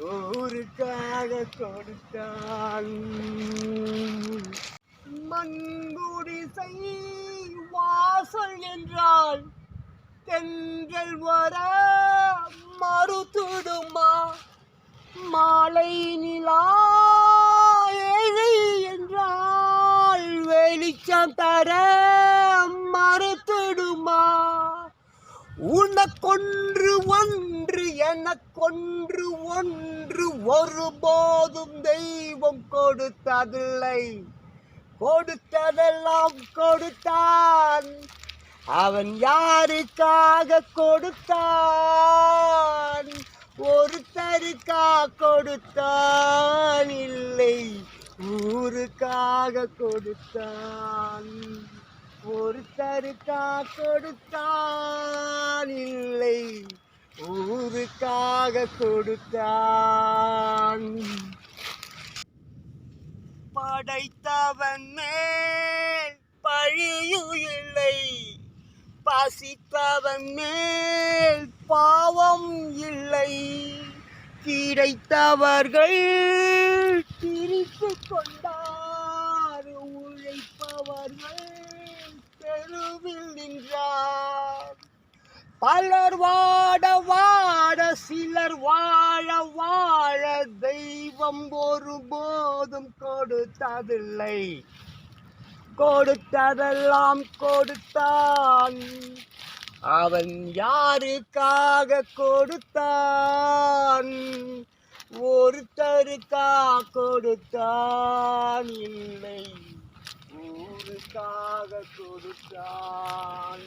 ஊருக்காக கொடுத்தான் மண்குடிசை வாசல் என்றால் தென்றல் வர மறுத்துடுமா? மாலை நிலா ஏழை என்றால் வெளிச்சம் தர மறுத்துடுமா? உனக்கொன்று ஒன்று எனக்கொன்று ஒன்று ஒருபோதும் தெய்வம் கொடுத்ததில்லை. கொடுத்ததெல்லாம் கொடுத்தான். அவன் யாருக்காக கொடுத்தான்? ஒருத்தருக்கா கொடுத்தான் இல்லை ஊருக்காக கொடுத்தான். ஒருத்தருக்கா கொடுத்தான் இல்லை பரிசாக கொடுத்தான். படைத்தவன் மேல் பழியும் இல்லை பசித்தவன் மேல் பாவம் இல்லை. கிடைத்தவர்கள் பிரித்து கொண்டார். உழைப்பவர்கள் தெருவில் நின்றார். பலர் வாடவா சிலர் வாழ வாழ தெய்வம் ஒரு போதும் கொடுத்ததில்லை. கொடுத்ததெல்லாம் கொடுத்தான். அவன் யாருக்காக கொடுத்தான்? ஒருத்தருக்கா கொடுத்தான்? இல்லை ஊருக்காக கொடுத்தான்.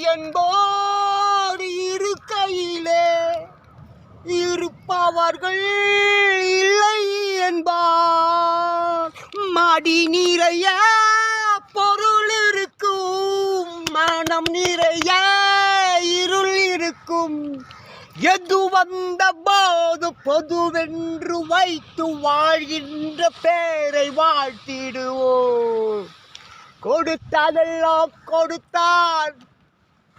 என்போர் என்போடு இருக்கையிலே இருப்பவர்கள் இல்லை என்பார். மடி நிறைய பொருள் இருக்கும் மனம் நிறைய இருள் இருக்கும். எது வந்த போது பொதுவென்று வைத்து வாழ்கின்ற பேரை வாழ்த்திடுவோம். கொடுத்ததெல்லாம் கொடுத்தான்